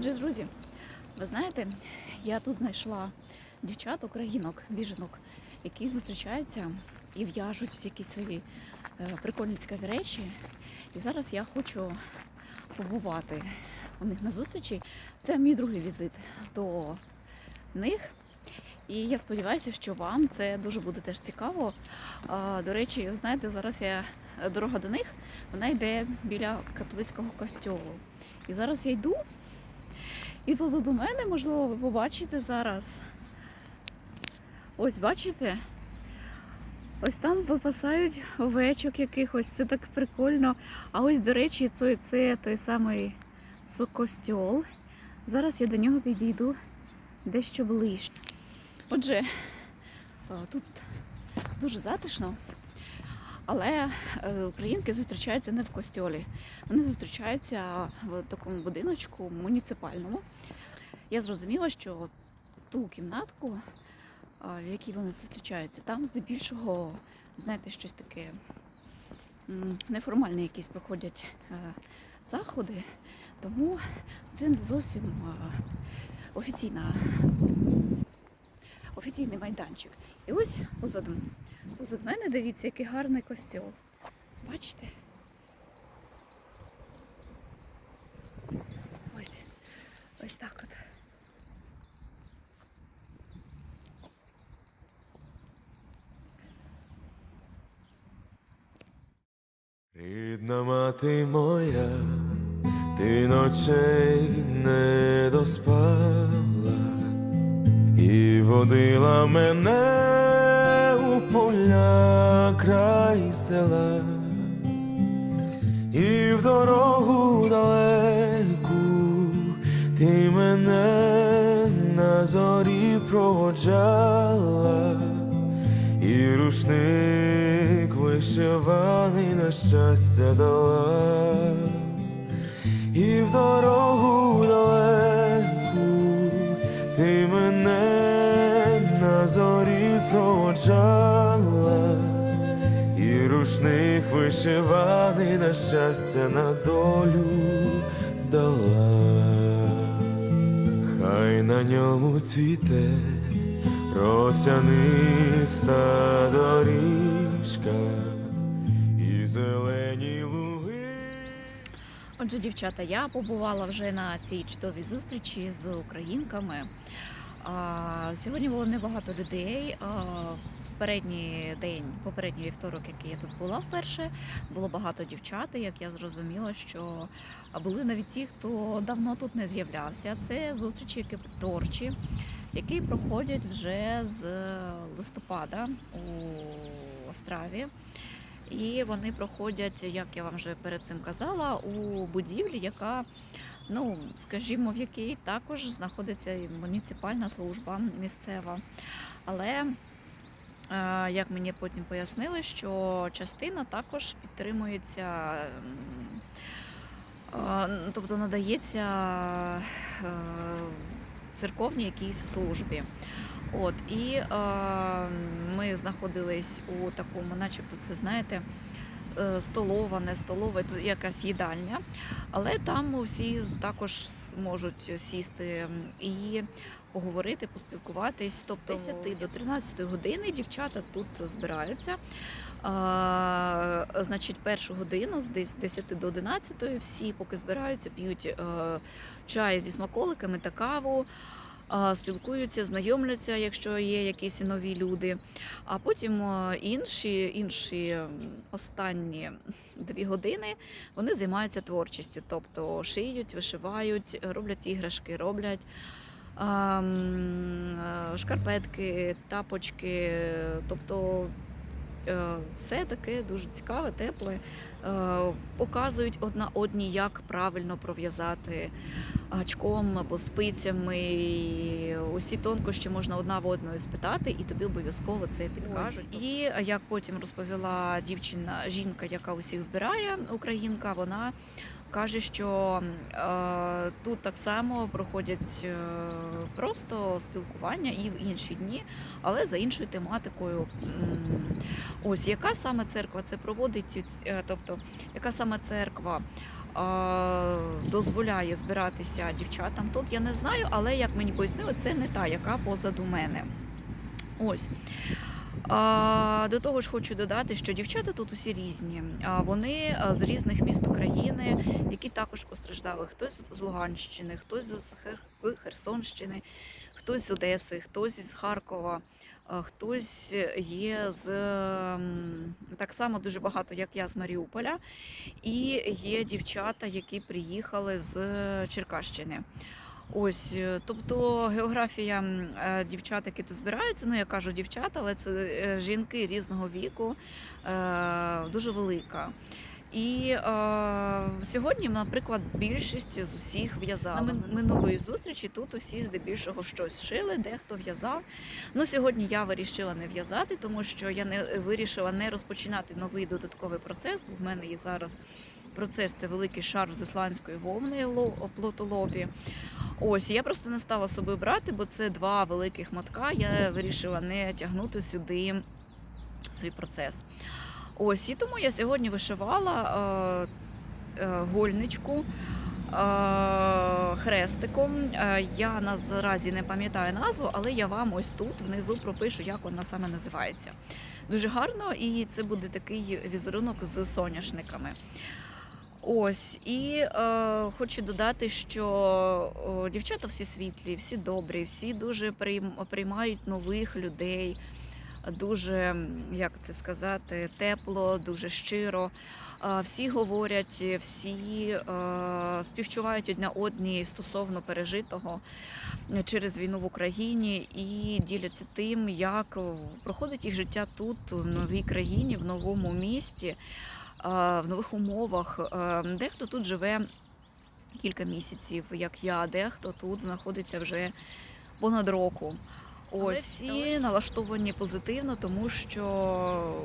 Отже, друзі, ви знаєте, я тут знайшла дівчат, українок, біженок, які зустрічаються і в'яжуть якісь свої е, прикольні цікаві речі. І зараз я хочу побувати у них на зустрічі. Це мій другий візит до них. І я сподіваюся, що вам це дуже буде теж цікаво. До речі, знаєте, зараз я дорога до них, вона йде біля католицького костьолу. І зараз я йду, і позаду мене, можливо, ви побачите зараз. Ось бачите? Ось там випасають овечок якихось, це так прикольно. А ось, до речі, це, це той самий костьол. Зараз я до нього підійду дещо ближче. Отже, тут дуже затишно, але е, українки зустрічаються не в костьолі. Вони зустрічаються в такому будиночку муніципальному. Я зрозуміла, що ту кімнатку, в якій вони зустрічаються, там здебільшого, знаєте, щось таке м, неформальні якісь проходять е, заходи, тому це не зовсім е, офіційна, офіційний майданчик. І ось позаду, позаду мене дивіться, який гарний костюм. Бачите? Ось, ось так от. Рідна мати моя, ти ночей не доспала і водила мене поля край села, і в дорогу далеку ти мене на зорі проводжала. І рушник вишиваний на щастя дала, і в дорогу далеку ти мене на зорі проводжала, рушник вишиваний на щастя на долю дала, хай на ньому цвіте росяниста доріжка і зелені луги. Отже, дівчата, я побувала вже на цій чудовій зустрічі з українками. Сьогодні було небагато людей. А, Попередній день, попередній вівторок, який я тут була вперше, було багато дівчат. і, Як я зрозуміла, що були навіть ті, хто давно тут не з'являвся. Це зустрічі які творчі, які проходять вже з листопада у Остраві. І вони проходять, як я вам вже перед цим казала, у будівлі, яка, ну скажімо, в якій також знаходиться і муніципальна служба місцева. Але е, як мені потім пояснили, що частина також підтримується, е, тобто надається е, церковній якійсь службі. От і ми знаходились у такому, начебто, це знаєте, столова, не столова, якась їдальня. Але там всі також можуть сісти і поговорити, поспілкуватись. Тобто з 10 до 13 години дівчата тут збираються. А, значить, першу годину з 10 до 11 всі, поки збираються, п'ють е, чай зі смаколиками та каву спілкуються, знайомляться, якщо є якісь нові люди. А потім інші, інші останні дві години вони займаються творчістю, тобто шиють, вишивають, роблять іграшки, роблять. е, Шкарпетки, тапочки, тобто все таке дуже цікаве, тепле. Е, Показують одна одній, як правильно пров'язати гачком або спицями. Усі тонкощі можна одна в одної спитати, і тобі обов'язково це підкажуть. І як потім розповіла дівчина, жінка, яка усіх збирає, українка, вона каже, що е, тут так само проходять е, просто спілкування і в інші дні, але за іншою тематикою. Ось яка саме церква це проводить, е, тобто яка саме церква дозволяє збиратися дівчатам тут, я не знаю, але як мені пояснили, це не та, яка позаду мене. Ось. До того ж, хочу додати, що дівчата тут усі різні. А, вони з різних міст України, які також постраждали. Хтось з Луганщини, хтось з Хер- з Херсонщини, хтось з Одеси, хтось із Харкова, хтось є з так само дуже багато, як я з Маріуполя. І є дівчата, які приїхали з Черкащини. Ось, е, тобто географія е, дівчат, які тут збираються, ну я кажу дівчата, але це е, жінки різного віку, дуже велика. І е, сьогодні, наприклад, більшість з усіх в'язала. На минулої зустрічі тут усі здебільшого щось шили, дехто в'язав. Ну сьогодні я вирішила не в'язати, тому що я не вирішила не розпочинати новий додатковий процес, бо в мене є зараз процес це великий шар з ісландської вовни ло- плотолобі. Ось я просто не стала з собою брати, бо це два великих мотка. Я вирішила не тягнути сюди свій процес. Ось і тому я сьогодні вишивала е, е, гольничку. е, Хрестиком Е, я наразі не пам'ятаю назву, але я вам ось тут внизу пропишу, як вона саме називається. Дуже гарно, і це буде такий візерунок з соняшниками. Ось і е, хочу додати, що о, дівчата всі світлі, всі добрі, всі дуже приймають нових людей. Дуже, як це сказати, тепло, дуже щиро. Е, Всі говорять, всі е, співчувають одна одній стосовно пережитого через війну в Україні і діляться тим, як проходить їх життя тут, в новій країні, в новому місті е, в нових умовах. Е, Дехто тут живе кілька місяців, як я, дехто тут знаходиться вже понад року. Ось всі- налаштовані позитивно, тому що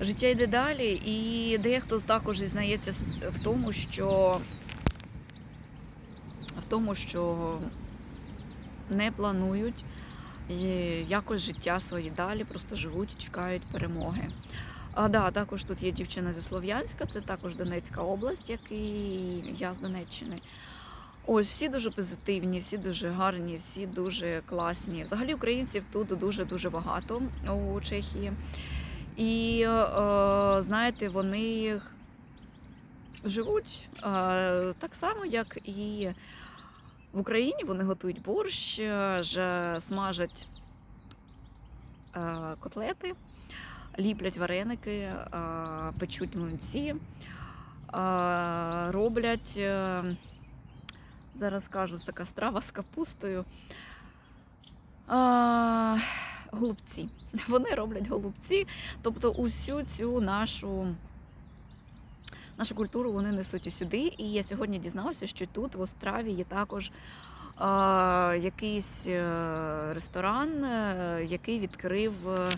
життя йде далі, і дехто також зізнається в тому, що в тому, що не планують е, якось життя своє далі, просто живуть і чекають перемоги. А да, також тут є дівчина зі Слов'янська, це також Донецька область, як і я з Донеччини. Ось всі дуже позитивні, всі дуже гарні, всі дуже класні. Взагалі українців тут дуже дуже багато у Чехії. І е, знаєте, вони живуть е, так само, як і в Україні. Вони готують борщ, е, смажать котлети, ліплять вареники, е, печуть млинці, е, роблять. е, Зараз кажу, така страва з капустою. Голубці. Вони роблять голубці. Тобто усю цю нашу, нашу культуру вони несуть сюди. І я сьогодні дізналася, що тут в Остраві є також а, якийсь е, ресторан, е, який відкрив е,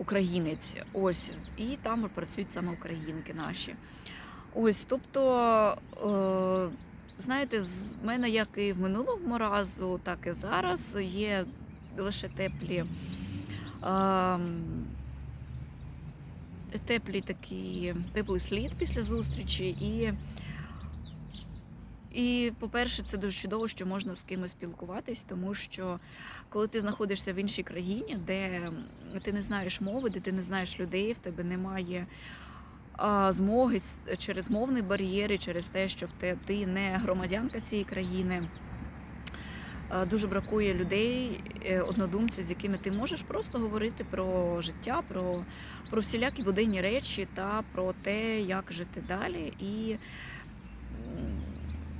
українець. Ось, і там працюють саме українки наші. Ось, тобто. Е, Знаєте, з мене як і в минулому разу, так і зараз є лише теплі. ем, Теплі такі, теплий слід після зустрічі. І, і, по-перше, це дуже чудово, що можна з кимось спілкуватись, тому що коли ти знаходишся в іншій країні, де ти не знаєш мови, де ти не знаєш людей, в тебе немає змоги через мовні бар'єри, через те, що в те ти не громадянка цієї країни. Дуже бракує людей, е, однодумців, з якими ти можеш просто говорити про життя, про, про всілякі буденні речі та про те, як жити далі, і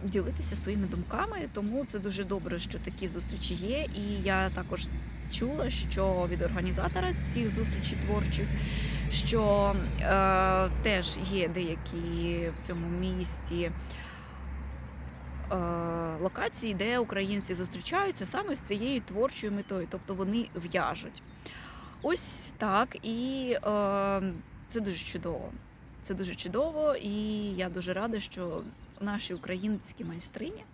ділитися своїми думками. Тому це дуже добре, що такі зустрічі є. І я також чула, що від організатора цих зустрічей творчих що е, теж є деякі в цьому місті е, локації, де українці зустрічаються саме з цією творчою метою, тобто вони в'яжуть. Ось так, і е, це дуже чудово. Це дуже чудово, і я дуже рада, що наші українські майстрині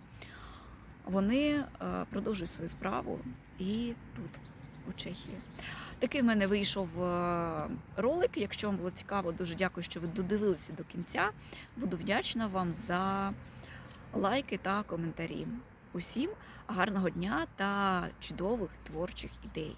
вони е, продовжують свою справу і тут. у Чехії. Такий в мене вийшов е, ролик. Якщо вам було цікаво, дуже дякую, що ви додивилися до кінця. Буду вдячна вам за лайки та коментарі. Усім гарного дня та чудових творчих ідей.